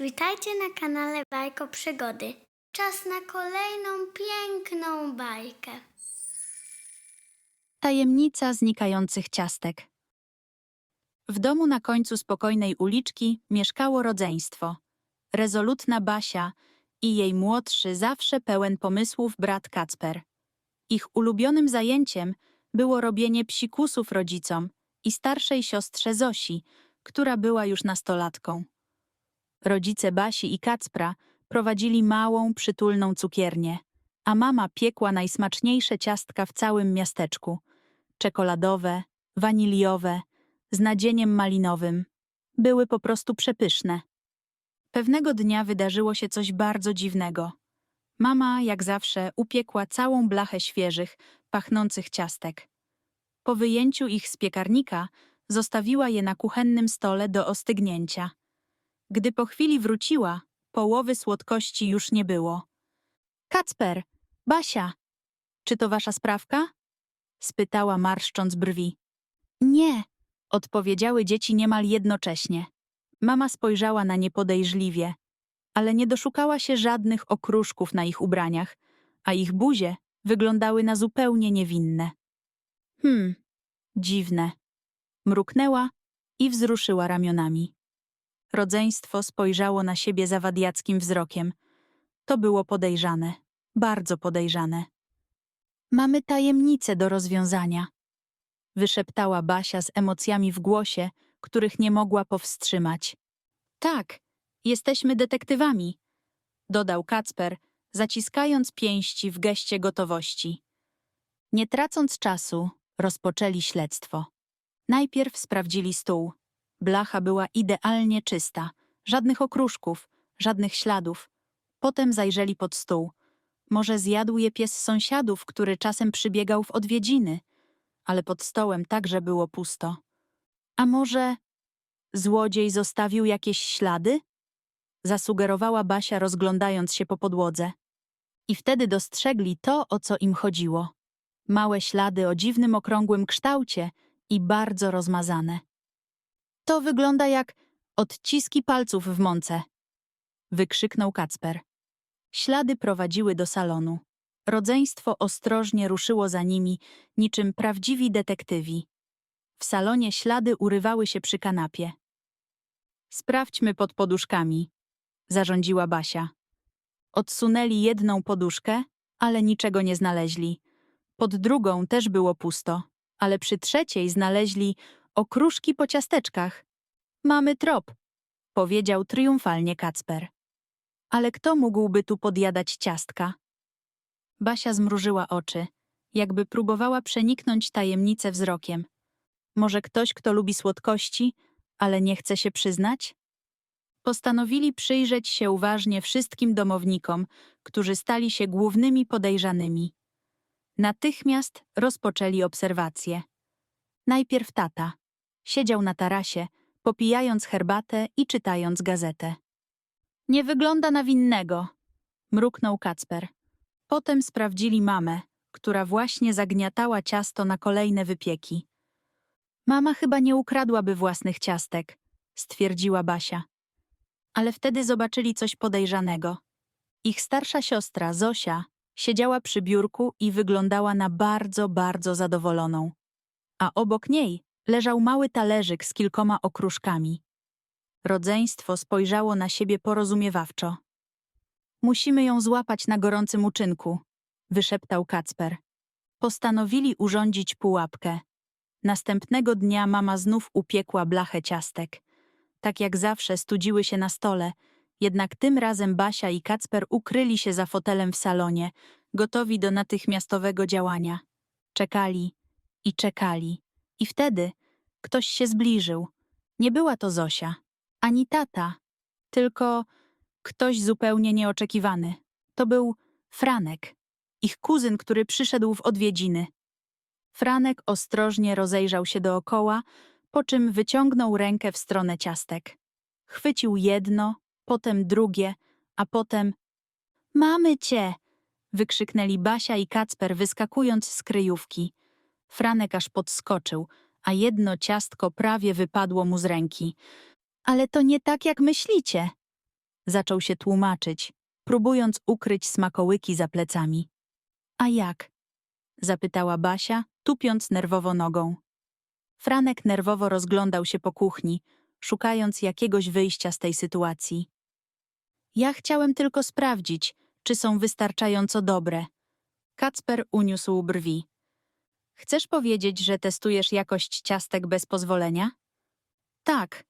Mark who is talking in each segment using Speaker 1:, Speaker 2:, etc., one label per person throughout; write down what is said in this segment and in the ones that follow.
Speaker 1: Witajcie na kanale Bajko Przygody. Czas na kolejną piękną bajkę.
Speaker 2: Tajemnica znikających ciastek. W domu na końcu spokojnej uliczki mieszkało rodzeństwo. Rezolutna Basia i jej młodszy, zawsze pełen pomysłów brat Kacper. Ich ulubionym zajęciem było robienie psikusów rodzicom i starszej siostrze Zosi, która była już nastolatką. Rodzice Basi i Kacpra prowadzili małą, przytulną cukiernię, a mama piekła najsmaczniejsze ciastka w całym miasteczku czekoladowe, waniliowe, z nadzieniem malinowym. Były po prostu przepyszne. Pewnego dnia wydarzyło się coś bardzo dziwnego. Mama, jak zawsze, upiekła całą blachę świeżych, pachnących ciastek. Po wyjęciu ich z piekarnika zostawiła je na kuchennym stole do ostygnięcia. Gdy po chwili wróciła, połowy słodkości już nie było. Kacper, Basia, czy to wasza sprawka? spytała marszcząc brwi. Nie, odpowiedziały dzieci niemal jednocześnie. Mama spojrzała na nie podejrzliwie, ale nie doszukała się żadnych okruszków na ich ubraniach, a ich buzie wyglądały na zupełnie niewinne. Hmm, dziwne. Mruknęła i wzruszyła ramionami. Rodzeństwo spojrzało na siebie zawadiackim wzrokiem. To było podejrzane, bardzo podejrzane. Mamy tajemnicę do rozwiązania. Wyszeptała Basia z emocjami w głosie, których nie mogła powstrzymać. Tak, jesteśmy detektywami, dodał Kacper, zaciskając pięści w geście gotowości. Nie tracąc czasu, rozpoczęli śledztwo. Najpierw sprawdzili stół. Blacha była idealnie czysta, żadnych okruszków, żadnych śladów. Potem zajrzeli pod stół. Może zjadł je pies sąsiadów, który czasem przybiegał w odwiedziny, ale pod stołem także było pusto. A może złodziej zostawił jakieś ślady? Zasugerowała Basia, rozglądając się po podłodze. I wtedy dostrzegli to, o co im chodziło. Małe ślady o dziwnym okrągłym kształcie i bardzo rozmazane. To wygląda jak odciski palców w mące, wykrzyknął Kacper. Ślady prowadziły do salonu. Rodzeństwo ostrożnie ruszyło za nimi, niczym prawdziwi detektywi. W salonie ślady urywały się przy kanapie. Sprawdźmy pod poduszkami, zarządziła Basia. Odsunęli jedną poduszkę, ale niczego nie znaleźli. Pod drugą też było pusto, ale przy trzeciej znaleźli okruszki po ciasteczkach. Mamy trop, powiedział triumfalnie Kacper. Ale kto mógłby tu podjadać ciastka? Basia zmrużyła oczy, jakby próbowała przeniknąć tajemnicę wzrokiem. Może ktoś, kto lubi słodkości, ale nie chce się przyznać? Postanowili przyjrzeć się uważnie wszystkim domownikom, którzy stali się głównymi podejrzanymi. Natychmiast rozpoczęli obserwacje. Najpierw tata. Siedział na tarasie, popijając herbatę i czytając gazetę. Nie wygląda na winnego, mruknął Kacper. Potem sprawdzili mamę, która właśnie zagniatała ciasto na kolejne wypieki. Mama chyba nie ukradłaby własnych ciastek, stwierdziła Basia. Ale wtedy zobaczyli coś podejrzanego. Ich starsza siostra, Zosia, siedziała przy biurku i wyglądała na bardzo, bardzo zadowoloną. A obok niej leżał mały talerzyk z kilkoma okruszkami. Rodzeństwo spojrzało na siebie porozumiewawczo. Musimy ją złapać na gorącym uczynku, wyszeptał Kacper. Postanowili urządzić pułapkę. Następnego dnia mama znów upiekła blachę ciastek. Tak jak zawsze studziły się na stole, jednak tym razem Basia i Kacper ukryli się za fotelem w salonie, gotowi do natychmiastowego działania. Czekali i czekali. I wtedy ktoś się zbliżył. Nie była to Zosia, ani tata, tylko ktoś zupełnie nieoczekiwany. To był Franek, ich kuzyn, który przyszedł w odwiedziny. Franek ostrożnie rozejrzał się dookoła, po czym wyciągnął rękę w stronę ciastek. Chwycił jedno, potem drugie, a potem Mamy cię! wykrzyknęli Basia i Kacper, wyskakując z kryjówki. Franek aż podskoczył, a jedno ciastko prawie wypadło mu z ręki. Ale to nie tak, jak myślicie, Zaczął się tłumaczyć, próbując ukryć smakołyki za plecami. A jak? Zapytała Basia, tupiąc nerwowo nogą. Franek nerwowo rozglądał się po kuchni, szukając jakiegoś wyjścia z tej sytuacji. Ja chciałem tylko sprawdzić, czy są wystarczająco dobre. Kacper uniósł brwi. Chcesz powiedzieć, że testujesz jakość ciastek bez pozwolenia? Tak,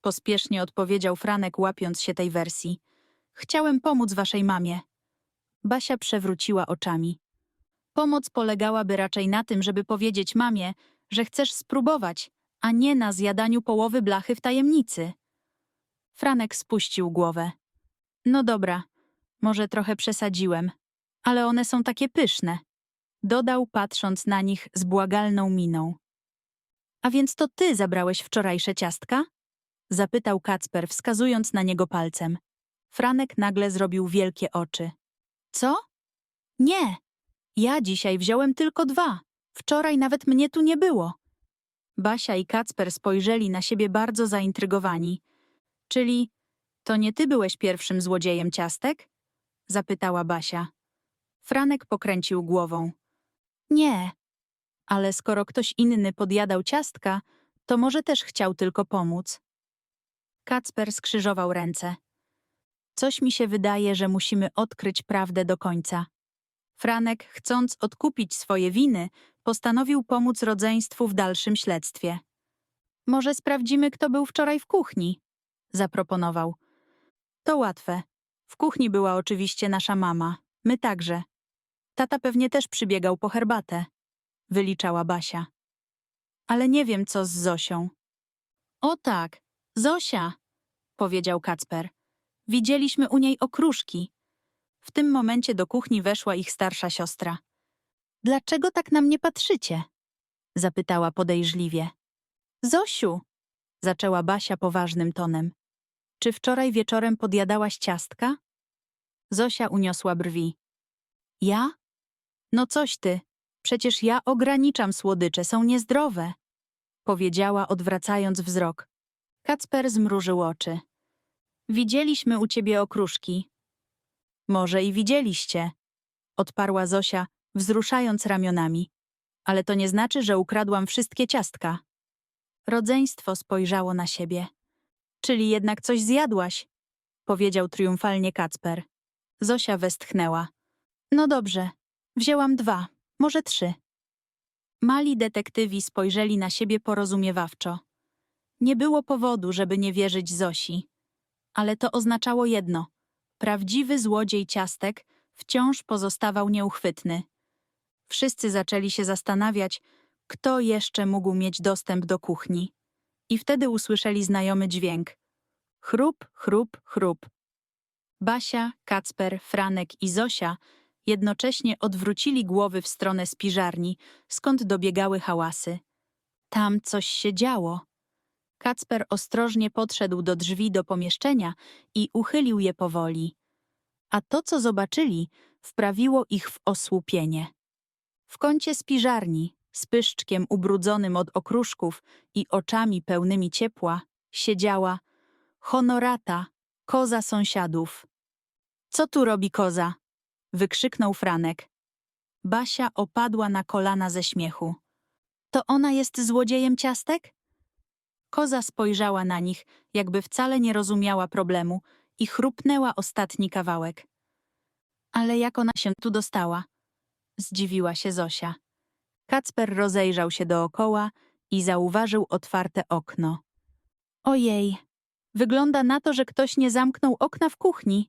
Speaker 2: pospiesznie odpowiedział Franek, łapiąc się tej wersji. Chciałem pomóc waszej mamie. Basia przewróciła oczami. Pomoc polegałaby raczej na tym, żeby powiedzieć mamie, że chcesz spróbować, a nie na zjadaniu połowy blachy w tajemnicy. Franek spuścił głowę. No dobra, może trochę przesadziłem, ale one są takie pyszne. Dodał, patrząc na nich z błagalną miną. A więc to ty zabrałeś wczorajsze ciastka? Zapytał Kacper, wskazując na niego palcem. Franek nagle zrobił wielkie oczy. Co? Nie. Ja dzisiaj wziąłem tylko dwa. Wczoraj nawet mnie tu nie było. Basia i Kacper spojrzeli na siebie bardzo zaintrygowani. Czyli to nie ty byłeś pierwszym złodziejem ciastek? Zapytała Basia. Franek pokręcił głową. Nie. Ale skoro ktoś inny podjadał ciastka, to może też chciał tylko pomóc. Kacper skrzyżował ręce. Coś mi się wydaje, że musimy odkryć prawdę do końca. Franek, chcąc odkupić swoje winy, postanowił pomóc rodzeństwu w dalszym śledztwie. Może sprawdzimy, kto był wczoraj w kuchni? Zaproponował. To łatwe. W kuchni była oczywiście nasza mama. My także. Tata pewnie też przybiegał po herbatę. Wyliczała Basia. Ale nie wiem, co z Zosią. O tak, Zosia, powiedział Kacper. Widzieliśmy u niej okruszki. W tym momencie do kuchni weszła ich starsza siostra. Dlaczego tak na mnie patrzycie? zapytała podejrzliwie. Zosiu, zaczęła Basia poważnym tonem. Czy wczoraj wieczorem podjadałaś ciastka? Zosia uniosła brwi. Ja? No coś ty. Przecież ja ograniczam słodycze, są niezdrowe. Powiedziała, odwracając wzrok. Kacper zmrużył oczy. Widzieliśmy u ciebie okruszki. Może i widzieliście, odparła Zosia, wzruszając ramionami. Ale to nie znaczy, że ukradłam wszystkie ciastka. Rodzeństwo spojrzało na siebie. Czyli jednak coś zjadłaś, powiedział triumfalnie Kacper. Zosia westchnęła. No dobrze, wzięłam dwa, może trzy. Mali detektywi spojrzeli na siebie porozumiewawczo. Nie było powodu, żeby nie wierzyć Zosi. Ale to oznaczało jedno. Prawdziwy złodziej ciastek wciąż pozostawał nieuchwytny. Wszyscy zaczęli się zastanawiać, kto jeszcze mógł mieć dostęp do kuchni. I wtedy usłyszeli znajomy dźwięk. Chrup, chrup, chrup. Basia, Kacper, Franek i Zosia jednocześnie odwrócili głowy w stronę spiżarni, skąd dobiegały hałasy. Tam coś się działo. Kacper ostrożnie podszedł do drzwi do pomieszczenia i uchylił je powoli. A to, co zobaczyli, wprawiło ich w osłupienie. W kącie spiżarni, z pyszczkiem ubrudzonym od okruszków i oczami pełnymi ciepła, siedziała honorata, koza sąsiadów. Co tu robi koza? Wykrzyknął Franek. Basia opadła na kolana ze śmiechu. To ona jest złodziejem ciastek? Koza spojrzała na nich, jakby wcale nie rozumiała problemu i chrupnęła ostatni kawałek. Ale jak ona się tu dostała? Zdziwiła się Zosia. Kacper rozejrzał się dookoła i zauważył otwarte okno. Ojej, wygląda na to, że ktoś nie zamknął okna w kuchni.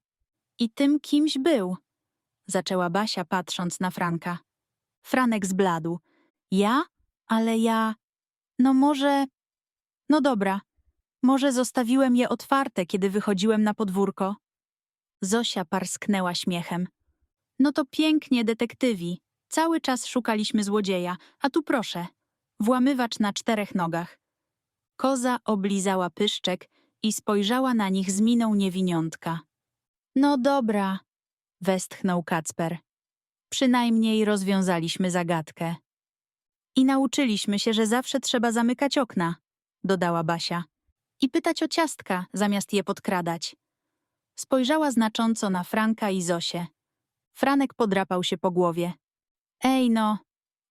Speaker 2: I tym kimś był, zaczęła Basia patrząc na Franka. Franek zbladł. Ja? Ale ja... No może... No dobra, może zostawiłem je otwarte, kiedy wychodziłem na podwórko. Zosia parsknęła śmiechem. No to pięknie, detektywi. Cały czas szukaliśmy złodzieja, a tu proszę. Włamywacz na czterech nogach. Koza oblizała pyszczek i spojrzała na nich z miną niewiniątka. No dobra, westchnął Kacper. Przynajmniej rozwiązaliśmy zagadkę. I nauczyliśmy się, że zawsze trzeba zamykać okna, dodała Basia. I pytać o ciastka, zamiast je podkradać. Spojrzała znacząco na Franka i Zosię. Franek podrapał się po głowie. Ej no,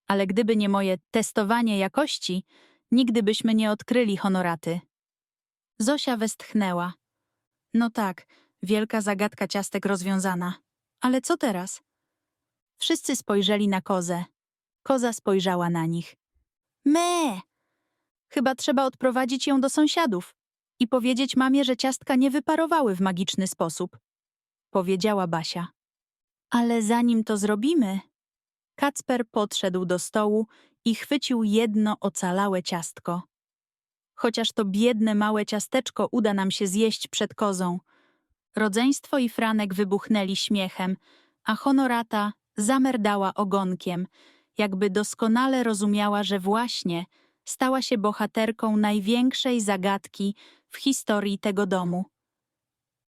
Speaker 2: ale gdyby nie moje testowanie jakości, nigdy byśmy nie odkryli honoraty. Zosia westchnęła. No tak, wielka zagadka ciastek rozwiązana. Ale co teraz? Wszyscy spojrzeli na kozę. Koza spojrzała na nich. Me! Chyba trzeba odprowadzić ją do sąsiadów i powiedzieć mamie, że ciastka nie wyparowały w magiczny sposób. Powiedziała Basia. Ale zanim to zrobimy... Kacper podszedł do stołu i chwycił jedno ocalałe ciastko. Chociaż to biedne małe ciasteczko uda nam się zjeść przed kozą. Rodzeństwo i Franek wybuchnęli śmiechem, a Honorata zamerdała ogonkiem, jakby doskonale rozumiała, że właśnie stała się bohaterką największej zagadki w historii tego domu.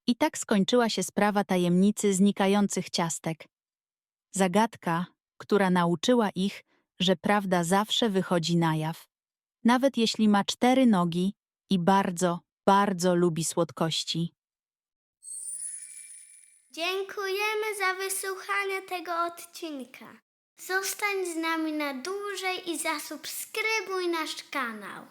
Speaker 2: I tak skończyła się sprawa tajemnicy znikających ciastek. Zagadka, która nauczyła ich, że prawda zawsze wychodzi na jaw. Nawet jeśli ma cztery nogi i bardzo, bardzo lubi słodkości.
Speaker 1: Dziękujemy za wysłuchanie tego odcinka. Zostań z nami na dłużej i zasubskrybuj nasz kanał.